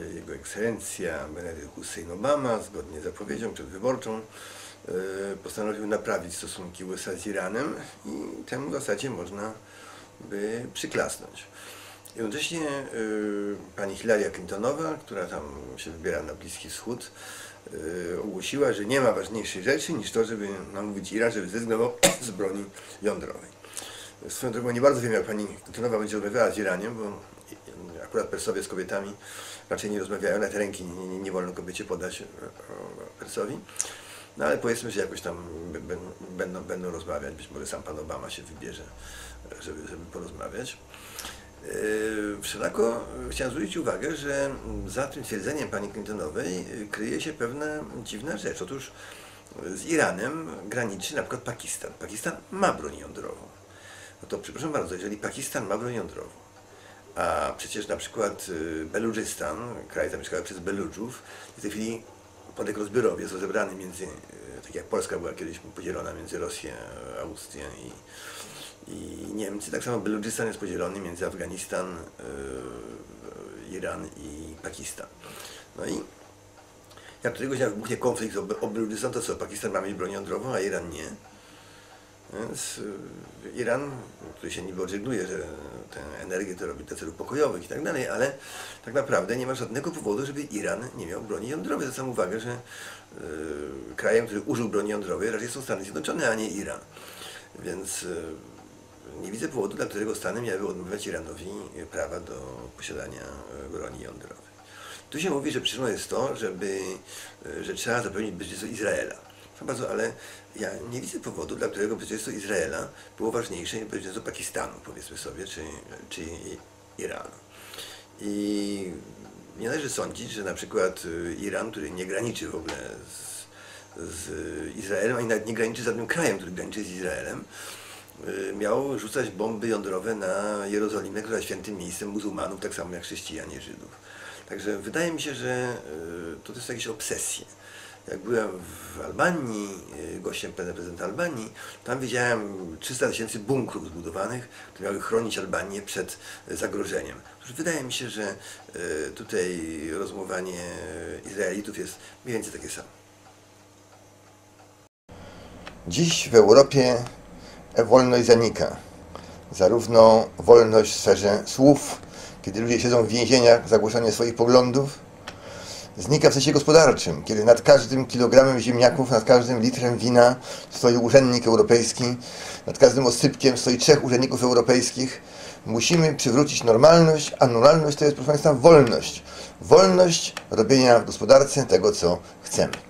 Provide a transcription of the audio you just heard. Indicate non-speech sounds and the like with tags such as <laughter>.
y, jego ekscelencja Benedykt Hussein Obama, zgodnie z zapowiedzią przedwyborczą, y, postanowił naprawić stosunki USA z Iranem i temu w zasadzie można by przyklasnąć. Jednocześnie y, pani Hillary Clintonowa, która tam się wybiera na Bliski Wschód, ogłosiła, że nie ma ważniejszej rzeczy niż to, żeby namówić Iran, żeby zrezygnował <clears throat> z broni jądrowej. Swoją drogą nie bardzo wiem, jak pani Clintonowa będzie rozmawiała z Iraniem, bo akurat Persowie z kobietami raczej nie rozmawiają, na te ręki nie, nie, nie wolno kobiecie podać e, o, Persowi. No ale powiedzmy, że jakoś tam będą, będą rozmawiać, być może sam pan Obama się wybierze, e, żeby, żeby porozmawiać. Yy, Wszelako chciałem zwrócić uwagę, że za tym twierdzeniem pani Clintonowej kryje się pewna dziwna rzecz. Otóż z Iranem graniczy na przykład Pakistan. Pakistan ma broń jądrową. No to przepraszam bardzo, jeżeli Pakistan ma broń jądrową, a przecież na przykład yy, Beludżystan, kraj zamieszkany przez Beludżów, w tej chwili podek rozbiorowy jest rozebrany między, yy, tak jak Polska była kiedyś podzielona między Rosję, Austrię i, i Niemcy. Tak samo Beludżystan jest podzielony między Afganistan, yy, Iran i Pakistan. No i jak któregoś dnia wybuchnie konflikt o, Beludżystan, to co, Pakistan ma mieć broń jądrową, a Iran nie? Więc yy, Iran, który się niby odżegnuje, że tę energię to robi do celów pokojowych i tak dalej, ale tak naprawdę nie ma żadnego powodu, żeby Iran nie miał broni jądrowej. Zwracam uwagę, że yy, krajem, który użył broni jądrowej raczej są Stany Zjednoczone, a nie Iran. Więc yy, nie widzę powodu, dla którego Stany miały odmawiać Iranowi prawa do posiadania e, broni jądrowej. Tu się mówi, że przyczyną jest to, żeby, e, że trzeba zapewnić bezpieczeństwo Izraela. Bardzo, ale ja nie widzę powodu, dla którego bezpieczeństwo Izraela było ważniejsze niż bezpieczeństwo Pakistanu, powiedzmy sobie, czy, czy Iranu. I nie należy sądzić, że na przykład y, Iran, który nie graniczy w ogóle z, z Izraelem, ani nawet nie graniczy z żadnym krajem, który graniczy z Izraelem, y, miał rzucać bomby jądrowe na Jerozolimę, która jest świętym miejscem muzułmanów, tak samo jak chrześcijan i Żydów. Także wydaje mi się, że y, to jest jakieś obsesje. Jak byłem w Albanii, y, gościem prezydenta Albanii, tam widziałem 300 tysięcy bunkrów zbudowanych, które miały chronić Albanię przed y, zagrożeniem. Otóż wydaje mi się, że y, tutaj rozumowanie Izraelitów jest mniej więcej takie samo. Dziś w Europie wolność zanika. Zarówno wolność w sferze słów, kiedy ludzie siedzą w więzieniach za głoszenie swoich poglądów, znika w sensie gospodarczym, kiedy nad każdym kilogramem ziemniaków, nad każdym litrem wina stoi urzędnik europejski, nad każdym osypkiem stoi trzech urzędników europejskich. Musimy przywrócić normalność, a normalność to jest, proszę Państwa, wolność. Wolność robienia w gospodarce tego, co chcemy.